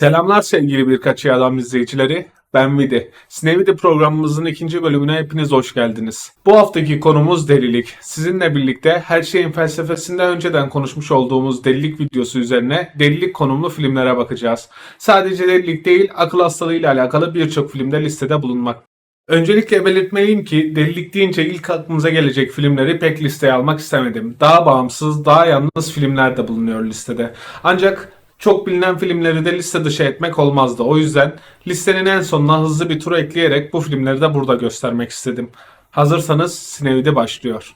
Selamlar sevgili Birkaç İyi Adam izleyicileri. Ben Vidi. Sinevidi programımızın ikinci bölümüne hepiniz hoş geldiniz. Bu haftaki konumuz delilik. Sizinle birlikte her şeyin felsefesinde önceden konuşmuş olduğumuz delilik videosu üzerine delilik konumlu filmlere bakacağız. Sadece delilik değil, akıl hastalığıyla alakalı birçok filmde listede bulunmak. Öncelikle belirtmeliyim ki delilik deyince ilk aklımıza gelecek filmleri pek listeye almak istemedim. Daha bağımsız, daha yalnız filmler de bulunuyor listede. Ancak çok bilinen filmleri de liste dışı etmek olmazdı. O yüzden listenin en sonuna hızlı bir tur ekleyerek bu filmleri de burada göstermek istedim. Hazırsanız Sinevide başlıyor.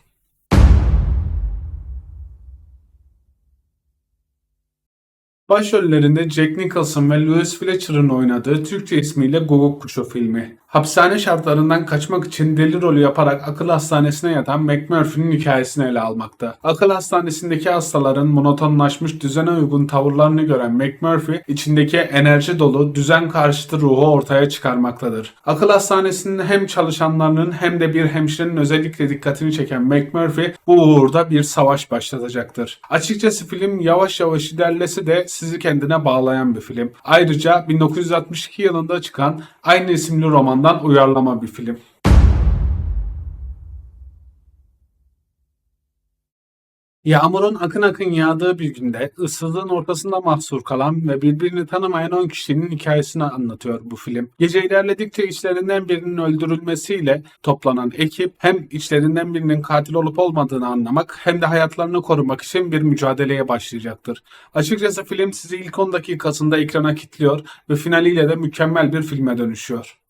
Başrollerinde Jack Nicholson ve Louis Fletcher'ın oynadığı Türkçe ismiyle Guguk Kuşu filmi. Hapishane şartlarından kaçmak için deli rolü yaparak akıl hastanesine yatan McMurphy'nin hikayesini ele almakta. Akıl hastanesindeki hastaların monotonlaşmış düzene uygun tavırlarını gören McMurphy, içindeki enerji dolu, düzen karşıtı ruhu ortaya çıkarmaktadır. Akıl hastanesinin hem çalışanlarının hem de bir hemşirenin özellikle dikkatini çeken McMurphy bu uğurda bir savaş başlatacaktır. Açıkçası film yavaş yavaş ilerlese de sizi kendine bağlayan bir film. Ayrıca 1962 yılında çıkan aynı isimli romandan uyarlama bir film. Yağmurun akın akın yağdığı bir günde ıssızlığın ortasında mahsur kalan ve birbirini tanımayan 10 kişinin hikayesini anlatıyor bu film. Gece ilerledikçe içlerinden birinin öldürülmesiyle toplanan ekip hem içlerinden birinin katil olup olmadığını anlamak hem de hayatlarını korumak için bir mücadeleye başlayacaktır. Açıkçası film sizi ilk 10 dakikasında ekrana kilitliyor ve finaliyle de mükemmel bir filme dönüşüyor.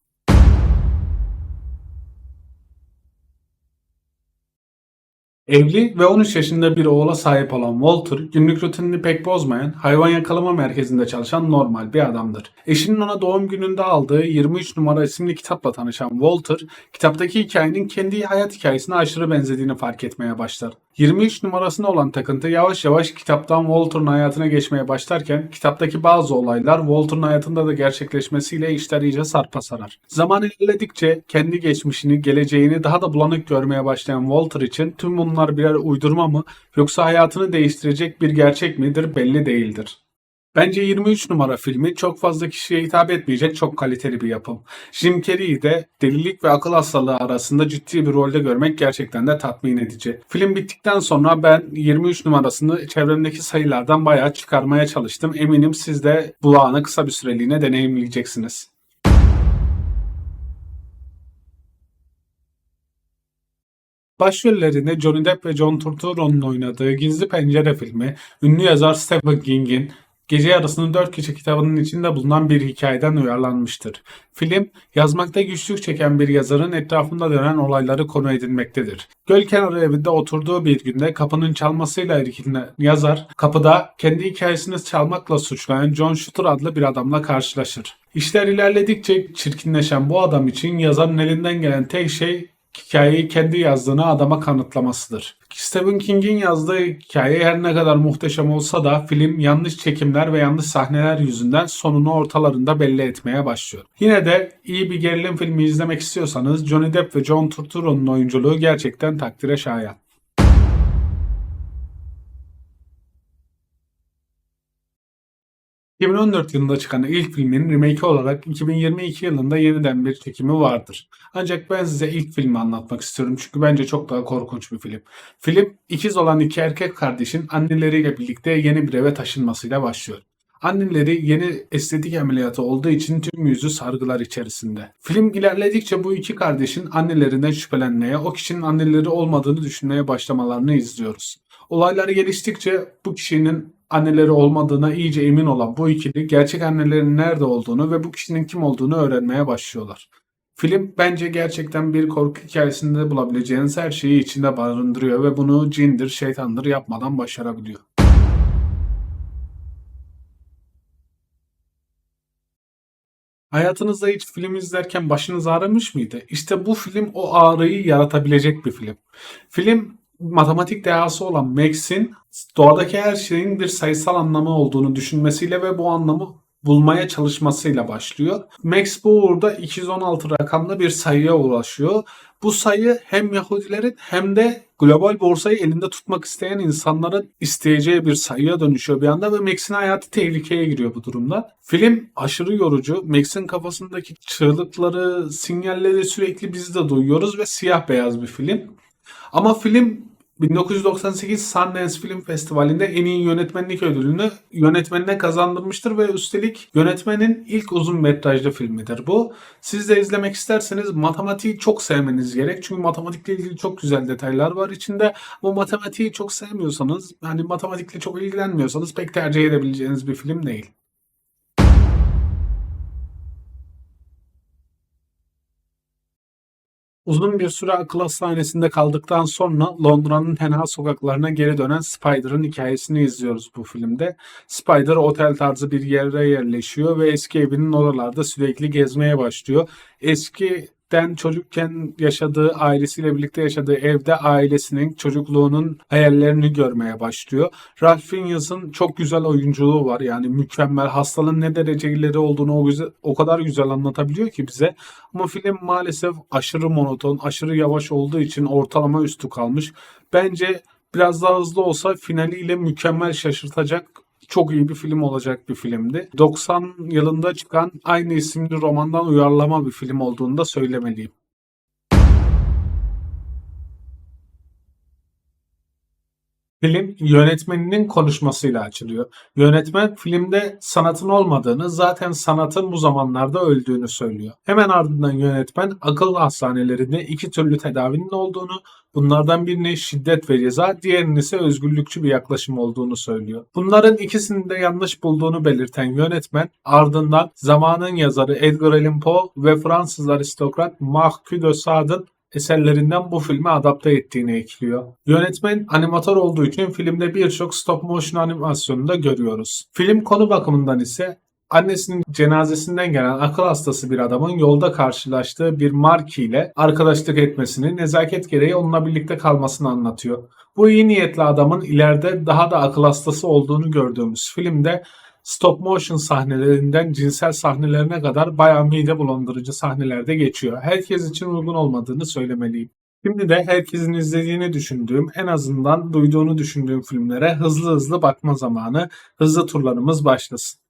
Evli ve 13 yaşında bir oğula sahip olan Walter, günlük rutinini pek bozmayan, hayvan yakalama merkezinde çalışan normal bir adamdır. Eşinin ona doğum gününde aldığı 23 numara isimli kitapla tanışan Walter, kitaptaki hikayenin kendi hayat hikayesine aşırı benzediğini fark etmeye başlar. 23 numarasına olan takıntı yavaş yavaş kitaptan Walter'ın hayatına geçmeye başlarken kitaptaki bazı olaylar Walter'ın hayatında da gerçekleşmesiyle işler iyice sarpa sarar. Zaman ilerledikçe kendi geçmişini, geleceğini daha da bulanık görmeye başlayan Walter için tüm bunlar birer uydurma mı yoksa hayatını değiştirecek bir gerçek midir belli değildir. Bence 23 numara filmi çok fazla kişiye hitap etmeyecek çok kaliteli bir yapım. Jim Carrey'i de delilik ve akıl hastalığı arasında ciddi bir rolde görmek gerçekten de tatmin edici. Film bittikten sonra ben 23 numarasını çevremdeki sayılardan bayağı çıkarmaya çalıştım. Eminim siz de bu anı kısa bir süreliğine deneyimleyeceksiniz. Başrollerinde Johnny Depp ve John Turturro'nun oynadığı Gizli Pencere filmi, ünlü yazar Stephen King'in Gece Yarısı'nın Dört Kişi kitabının içinde bulunan bir hikayeden uyarlanmıştır. Film, yazmakta güçlük çeken bir yazarın etrafında dönen olayları konu edinmektedir. Göl kenarı evinde oturduğu bir günde kapının çalmasıyla ilgilenen yazar, kapıda kendi hikayesini çalmakla suçlayan John Shooter adlı bir adamla karşılaşır. İşler ilerledikçe çirkinleşen bu adam için yazarın elinden gelen tek şey hikayeyi kendi yazdığını adama kanıtlamasıdır. Stephen King'in yazdığı hikaye her ne kadar muhteşem olsa da film yanlış çekimler ve yanlış sahneler yüzünden sonunu ortalarında belli etmeye başlıyor. Yine de iyi bir gerilim filmi izlemek istiyorsanız Johnny Depp ve John Turturro'nun oyunculuğu gerçekten takdire şayan. ...2014 yılında çıkan ilk filmin remake olarak 2022 yılında yeniden bir çekimi vardır. Ancak ben size ilk filmi anlatmak istiyorum çünkü bence çok daha korkunç bir film. Film, ikiz olan iki erkek kardeşin anneleriyle birlikte yeni bir eve taşınmasıyla başlıyor. Anneleri yeni estetik ameliyatı olduğu için tüm yüzü sargılar içerisinde. Film ilerledikçe bu iki kardeşin annelerinden şüphelenmeye, o kişinin anneleri olmadığını düşünmeye başlamalarını izliyoruz. Olaylar geliştikçe bu kişinin anneleri olmadığına iyice emin olan bu ikili gerçek annelerin nerede olduğunu ve bu kişinin kim olduğunu öğrenmeye başlıyorlar. Film bence gerçekten bir korku hikayesinde bulabileceğiniz her şeyi içinde barındırıyor ve bunu cindir, şeytandır yapmadan başarabiliyor. Hayatınızda hiç film izlerken başınız ağrımış mıydı? İşte bu film o ağrıyı yaratabilecek bir film. Film matematik dehası olan Max'in doğadaki her şeyin bir sayısal anlamı olduğunu düşünmesiyle ve bu anlamı bulmaya çalışmasıyla başlıyor. Max bu uğurda 216 rakamlı bir sayıya ulaşıyor. Bu sayı hem Yahudilerin hem de global borsayı elinde tutmak isteyen insanların isteyeceği bir sayıya dönüşüyor bir anda ve Max'in hayatı tehlikeye giriyor bu durumda. Film aşırı yorucu. Max'in kafasındaki çığlıkları, sinyalleri sürekli biz de duyuyoruz ve siyah beyaz bir film. Ama film 1998 Sundance Film Festivali'nde en iyi yönetmenlik ödülünü yönetmenine kazandırmıştır ve üstelik yönetmenin ilk uzun metrajlı filmidir bu. Siz de izlemek isterseniz matematiği çok sevmeniz gerek. Çünkü matematikle ilgili çok güzel detaylar var içinde. Bu matematiği çok sevmiyorsanız, hani matematikle çok ilgilenmiyorsanız pek tercih edebileceğiniz bir film değil. Uzun bir süre akıl hastanesinde kaldıktan sonra Londra'nın tenha sokaklarına geri dönen Spider'ın hikayesini izliyoruz bu filmde. Spider otel tarzı bir yere yerleşiyor ve eski evinin oralarda sürekli gezmeye başlıyor. Eskiden çocukken yaşadığı ailesiyle birlikte yaşadığı evde ailesinin çocukluğunun hayallerini görmeye başlıyor. Ralph Fiennes'ın çok güzel oyunculuğu var yani mükemmel hastalığın ne dereceleri olduğunu o, güzel, o kadar güzel anlatabiliyor ki bize. Ama film maalesef aşırı monoton, aşırı yavaş olduğu için ortalama üstü kalmış. Bence biraz daha hızlı olsa finaliyle mükemmel şaşırtacak çok iyi bir film olacak bir filmdi. 90 yılında çıkan aynı isimli romandan uyarlama bir film olduğunu da söylemeliyim. Film yönetmeninin konuşmasıyla açılıyor. Yönetmen filmde sanatın olmadığını, zaten sanatın bu zamanlarda öldüğünü söylüyor. Hemen ardından yönetmen akıl hastanelerinde iki türlü tedavinin olduğunu, bunlardan birini şiddet ve ceza, diğerinin ise özgürlükçü bir yaklaşım olduğunu söylüyor. Bunların ikisini de yanlış bulduğunu belirten yönetmen ardından zamanın yazarı Edgar Allan Poe ve Fransız aristokrat Marquis de Sade'ın eserlerinden bu filmi adapte ettiğini ekliyor. Yönetmen animatör olduğu için filmde birçok stop motion animasyonunu da görüyoruz. Film konu bakımından ise annesinin cenazesinden gelen akıl hastası bir adamın yolda karşılaştığı bir Marky ile arkadaşlık etmesini, nezaket gereği onunla birlikte kalmasını anlatıyor. Bu iyi niyetli adamın ileride daha da akıl hastası olduğunu gördüğümüz filmde stop motion sahnelerinden cinsel sahnelerine kadar bayağı mide bulandırıcı sahnelerde geçiyor. Herkes için uygun olmadığını söylemeliyim. Şimdi de herkesin izlediğini düşündüğüm, en azından duyduğunu düşündüğüm filmlere hızlı hızlı bakma zamanı. Hızlı turlarımız başlasın.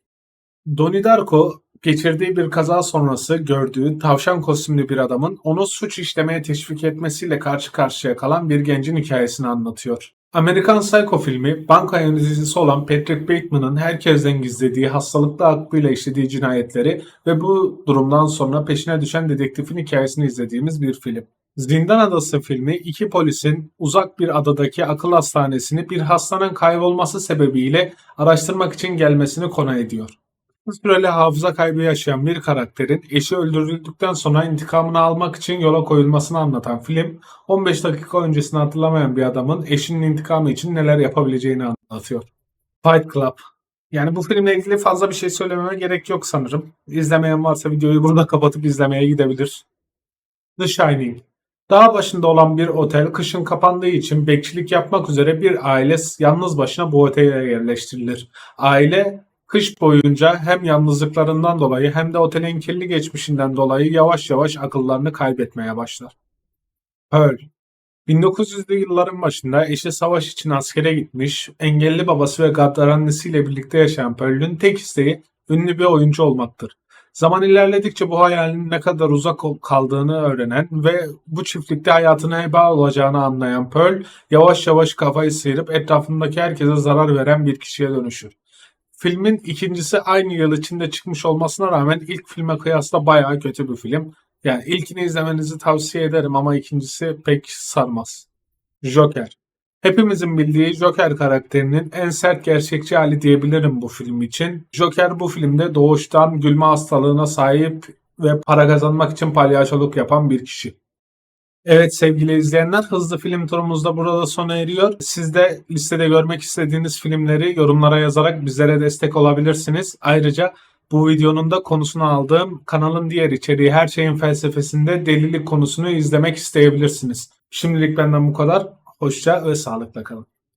Donnie Darko geçirdiği bir kaza sonrası gördüğü tavşan kostümlü bir adamın onu suç işlemeye teşvik etmesiyle karşı karşıya kalan bir gencin hikayesini anlatıyor. Amerikan Psycho filmi, banka yöneticisi olan Patrick Bateman'ın herkesten gizlediği hastalıklı aklıyla işlediği cinayetleri ve bu durumdan sonra peşine düşen dedektifin hikayesini izlediğimiz bir film. Zindan Adası filmi iki polisin uzak bir adadaki akıl hastanesini bir hastanın kaybolması sebebiyle araştırmak için gelmesini konu ediyor. Süreli hafıza kaybı yaşayan bir karakterin eşi öldürüldükten sonra intikamını almak için yola koyulmasını anlatan film, 15 dakika öncesini hatırlamayan bir adamın eşinin intikamı için neler yapabileceğini anlatıyor. Fight Club yani bu filmle ilgili fazla bir şey söylememe gerek yok sanırım. İzlemeyen varsa videoyu burada kapatıp izlemeye gidebilir. The Shining Dağ başında olan bir otel kışın kapandığı için bekçilik yapmak üzere bir aile yalnız başına bu otele yerleştirilir. Aile Kış boyunca hem yalnızlıklarından dolayı hem de otelin kirli geçmişinden dolayı yavaş yavaş akıllarını kaybetmeye başlar. Pearl 1900'lü yılların başında eşi savaş için askere gitmiş, engelli babası ve gaddar annesiyle birlikte yaşayan Pearl'ün tek isteği ünlü bir oyuncu olmaktır. Zaman ilerledikçe bu hayalin ne kadar uzak kaldığını öğrenen ve bu çiftlikte hayatına heba olacağını anlayan Pearl yavaş yavaş kafayı sıyırıp etrafındaki herkese zarar veren bir kişiye dönüşür. Filmin ikincisi aynı yıl içinde çıkmış olmasına rağmen ilk filme kıyasla bayağı kötü bir film. Yani ilkini izlemenizi tavsiye ederim ama ikincisi pek sarmaz. Joker. Hepimizin bildiği Joker karakterinin en sert gerçekçi hali diyebilirim bu film için. Joker bu filmde doğuştan gülme hastalığına sahip ve para kazanmak için palyaçoluk yapan bir kişi. Evet sevgili izleyenler hızlı film turumuz da burada sona eriyor. Siz de listede görmek istediğiniz filmleri yorumlara yazarak bizlere destek olabilirsiniz. Ayrıca bu videonun da konusunu aldığım kanalın diğer içeriği her şeyin felsefesinde delilik konusunu izlemek isteyebilirsiniz. Şimdilik benden bu kadar. Hoşça ve sağlıkla kalın.